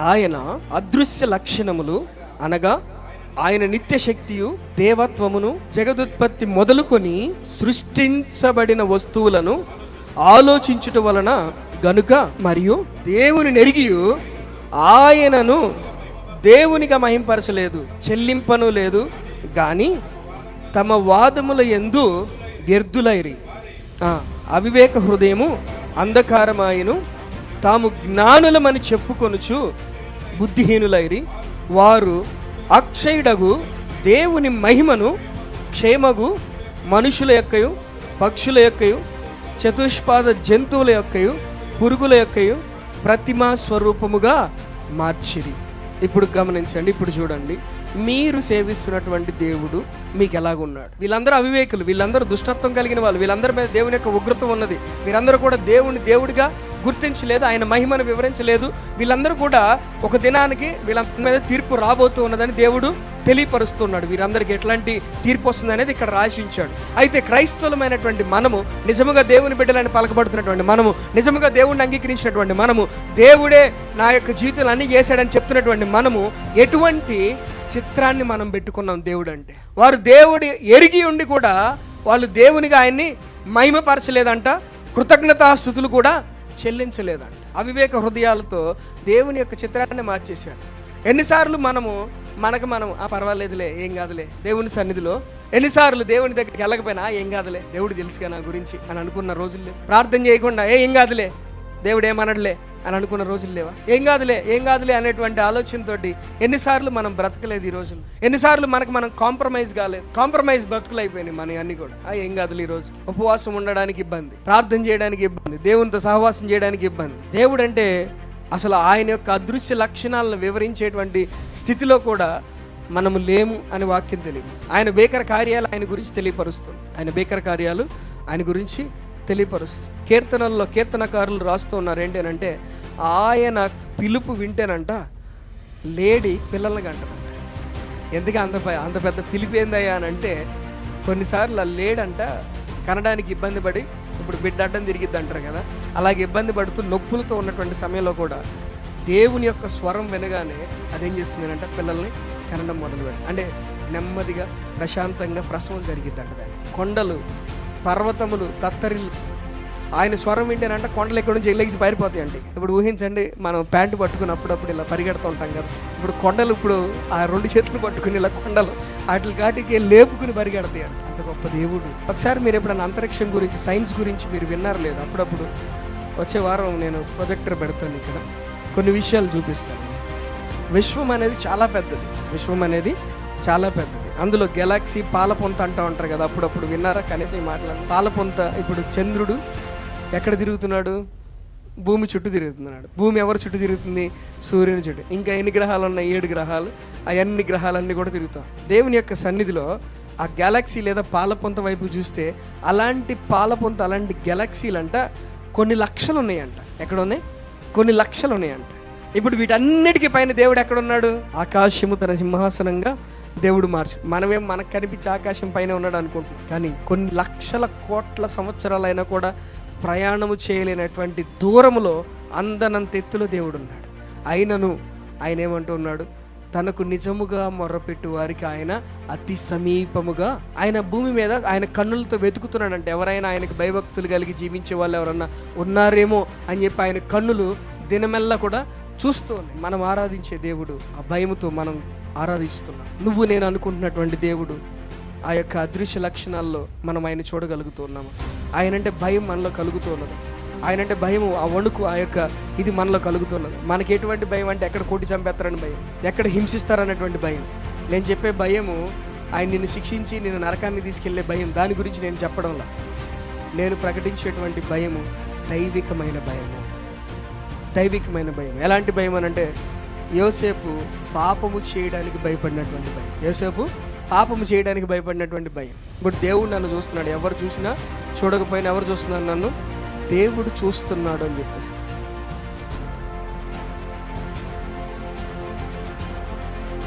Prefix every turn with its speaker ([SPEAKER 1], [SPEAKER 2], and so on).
[SPEAKER 1] ఆయన అదృశ్య లక్షణములు అనగా ఆయన నిత్య శక్తియు దేవత్వమును జగదుత్పత్తి మొదలుకొని సృష్టించబడిన వస్తువులను ఆలోచించుట వలన గనుక మరియు దేవుని నెరిగియు ఆయనను దేవునిగా మహింపరచలేదు చెల్లింపను లేదు గాని తమ వాదముల ఎందు వ్యర్థులైరి. అవివేక హృదయము అంధకారమాయను తాము జ్ఞానులమని చెప్పుకొనుచు బుద్ధిహీనులైరి వారు అక్షయుడగు దేవుని మహిమను క్షేమగు మనుషుల యొక్కయు పక్షుల యొక్కయు చతుష్పాద జంతువుల యొక్కయు పురుగుల యొక్కయు ప్రతిమా స్వరూపముగా మార్చిరి. ఇప్పుడు గమనించండి ఇప్పుడు చూడండి. మీరు సేవిస్తున్నటువంటి దేవుడు మీకు ఎలాగున్నాడు వీళ్ళందరూ అవివేకులు వీళ్ళందరూ దుష్టత్వం కలిగిన వాళ్ళు వీళ్ళందరి మీద దేవుని యొక్క ఉగ్రత ఉన్నది. వీరందరూ కూడా దేవుని దేవుడిగా గుర్తించలేదు ఆయన మహిమను వివరించలేదు. వీళ్ళందరూ కూడా ఒక దినానికి వీళ్ళ మీద తీర్పు రాబోతూ ఉన్నదని దేవుడు తెలియపరుస్తున్నాడు. వీరందరికీ ఎట్లాంటి తీర్పు వస్తుంది అనేది ఇక్కడ రాశించాడు అయితే క్రైస్తవులమైనటువంటి మనము నిజముగా దేవుని బిడ్డలని పలకబడుతున్నటువంటి మనము నిజముగా దేవుడిని అంగీకరించినటువంటి మనము దేవుడే నా యొక్క జీవితంలో అన్ని చేశాడని చెప్తున్నటువంటి మనము ఎటువంటి చిత్రాన్ని మనం పెట్టుకున్నాం దేవుడు అంటే వారు దేవుడి ఎరిగి ఉండి కూడా వాళ్ళు దేవునిగా ఆయన్ని మహిమపరచలేదంట కృతజ్ఞతాస్థుతులు కూడా చెల్లించలేదంట. అవివేక హృదయాలతో దేవుని యొక్క చిత్రాన్ని మార్చేశారు. ఎన్నిసార్లు మనము మనకు మనం ఆ పర్వాలేదులే ఏం కాదులే దేవుని సన్నిధిలో. ఎన్నిసార్లు దేవుని దగ్గరికి వెళ్ళకపోయినా ఏం కాదులే దేవుడు తెలుసుగా నా గురించి అని అనుకున్న రోజుల్లో ప్రార్థన చేయకుండా ఏ ఏం కాదులే దేవుడు ఏమనడులే అని అనుకున్న రోజులు లేవా? ఏం కాదులే ఏం కాదులే అనేటువంటి ఆలోచనతోటి ఎన్నిసార్లు మనం బ్రతకలేదు ఈ రోజులు? ఎన్నిసార్లు మనకు మనం కాంప్రమైజ్ కాలేదు? కాంప్రమైజ్ బ్రతుకులు అయిపోయినాయి మన అన్ని కూడా. ఏం కాదులే ఈ రోజు? ఉపవాసం ఉండడానికి ఇబ్బంది. ప్రార్థన చేయడానికి ఇబ్బంది. దేవునితో సహవాసం చేయడానికి ఇబ్బంది. దేవుడు అంటే అసలు ఆయన యొక్క అదృశ్య లక్షణాలను వివరించేటువంటి స్థితిలో కూడా మనము లేము అని వాక్యం తెలియదు. ఆయన బేకర కార్యాలు ఆయన గురించి తెలియపరుస్తుంది. ఆయన బేకర కార్యాలు ఆయన గురించి తెలియపరుస్తుంది కీర్తనల్లో కీర్తనకారులు రాస్తూ ఉన్నారు ఏంటి అని అంటే ఆయన పిలుపు వింటేనంట లేడి పిల్లల్ని కంటదంట. ఎందుకు అంత అంత పెద్ద పిలిపి ఏందయ్యా అని అంటే కొన్నిసార్లు ఆ లేడంట కనడానికి ఇబ్బంది పడి ఇప్పుడు బిడ్డ అడ్డం తిరిగిద్ది అంటారు కదా అలాగే ఇబ్బంది పడుతూ నొప్పులతో ఉన్నటువంటి సమయంలో కూడా దేవుని యొక్క స్వరం వినగానే అదేం చేస్తుంది అంటే పిల్లల్ని కనడం మొదలు పెడతాం అంటే నెమ్మదిగా ప్రశాంతంగా ప్రసవం జరిగిద్దంట దాన్ని. కొండలు పర్వతములు తత్తరిలు ఆయన స్వరం వింటేనంట కొండలు ఎక్కడి నుంచి ఎల్లెగిసి పారిపోతాయి ఇప్పుడు ఊహించండి మనం ప్యాంటు పట్టుకుని అప్పుడప్పుడు ఇలా పరిగెడుతూ ఉంటాం కదా. ఇప్పుడు కొండలు ఇప్పుడు ఆ రెండు చేతులు పట్టుకుని ఇలా కొండలు వాటి కాటికి లేపుకుని పరిగెడతాయి. అంత గొప్ప దేవుడు. ఒకసారి మీరు ఎప్పుడైనా అంతరిక్షం గురించి సైన్స్ గురించి మీరు విన్నారు లేదు? అప్పుడప్పుడు వచ్చే వారం నేను ప్రొజెక్టర్ పెడతాను ఇక్కడ. కొన్ని విషయాలు చూపిస్తాను. విశ్వం అనేది చాలా పెద్దది. విశ్వం అనేది చాలా పెద్దది. అందులో గెలాక్సీ పాలపొంత అంటూ ఉంటారు కదా అప్పుడప్పుడు విన్నారా? కనీసం ఈ మాటలు పాలపొంత ఇప్పుడు చంద్రుడు ఎక్కడ తిరుగుతున్నాడు? భూమి చుట్టూ తిరుగుతున్నాడు. భూమి ఎవరు చుట్టూ తిరుగుతుంది? సూర్యుని చుట్టూ. ఇంకా ఎన్ని గ్రహాలు ఉన్నాయి? ఏడు గ్రహాలు. ఆ అన్ని గ్రహాలన్నీ కూడా తిరుగుతాం. దేవుని యొక్క సన్నిధిలో ఆ గెలాక్సీ లేదా పాలపొంత వైపు చూస్తే అలాంటి పాలపొంత అలాంటి గెలాక్సీలు అంట కొన్ని లక్షలు ఉన్నాయంట ఎక్కడ ఉన్నాయి కొన్ని లక్షలు ఉన్నాయంట ఇప్పుడు వీటన్నిటికీ పైన దేవుడు ఎక్కడున్నాడు? ఆకాశము తన సింహాసనంగా దేవుడు మార్చు. మనమేం మనకు కనిపించే ఆకాశం పైన ఉన్నాడు అనుకుంటున్నాం. కానీ కొన్ని లక్షల కోట్ల సంవత్సరాలైనా కూడా ప్రయాణము చేయలేనటువంటి దూరములో అందనంత ఎత్తులో దేవుడు ఉన్నాడు అయినను ఆయన ఏమంటున్నాడు తనకు నిజముగా మొర్రపెట్టు వారికి ఆయన అతి సమీపముగా ఆయన భూమి మీద ఆయన కన్నులతో వెతుకుతున్నాడంటే ఎవరైనా ఆయనకు భయభక్తులు కలిగి జీవించే వాళ్ళు ఎవరన్నా ఉన్నారేమో అని చెప్పి ఆయన కన్నులు దినమెల్లా కూడా చూస్తూ మనం ఆరాధించే దేవుడు ఆ భయముతో మనం ఆరాధిస్తున్నాం నువ్వు నేను అనుకుంటున్నటువంటి దేవుడు ఆ యొక్క అదృశ్య లక్షణాల్లో మనం ఆయన చూడగలుగుతున్నాము ఆయన అంటే భయం మనలో కలుగుతున్నది ఆయన అంటే భయం ఆ వణుకు ఆ యొక్క ఇది మనలో కలుగుతున్నది మనకి ఎటువంటి భయం అంటే ఎక్కడ కొట్టి చంపేస్తారని భయం ఎక్కడ హింసిస్తారన్నటువంటి భయం. నేను చెప్పే భయము ఆయన నిన్ను శిక్షించి నేను నరకాన్ని తీసుకెళ్ళే భయం. దాని గురించి నేను చెప్పడంలా. నేను ప్రకటించేటువంటి భయము దైవికమైన భయము. దైవికమైన భయం ఎలాంటి భయం అని అంటే యోసేపు పాపము చేయడానికి భయపడినటువంటి భయం. యోసేపు పాపము చేయడానికి భయపడినటువంటి భయం. ఇప్పుడు దేవుడు నన్ను చూస్తున్నాడు. ఎవరు చూసినా చూడకపోయినా ఎవరు చూస్తున్నాడు నన్ను? దేవుడు చూస్తున్నాడు అని చెప్పేసి.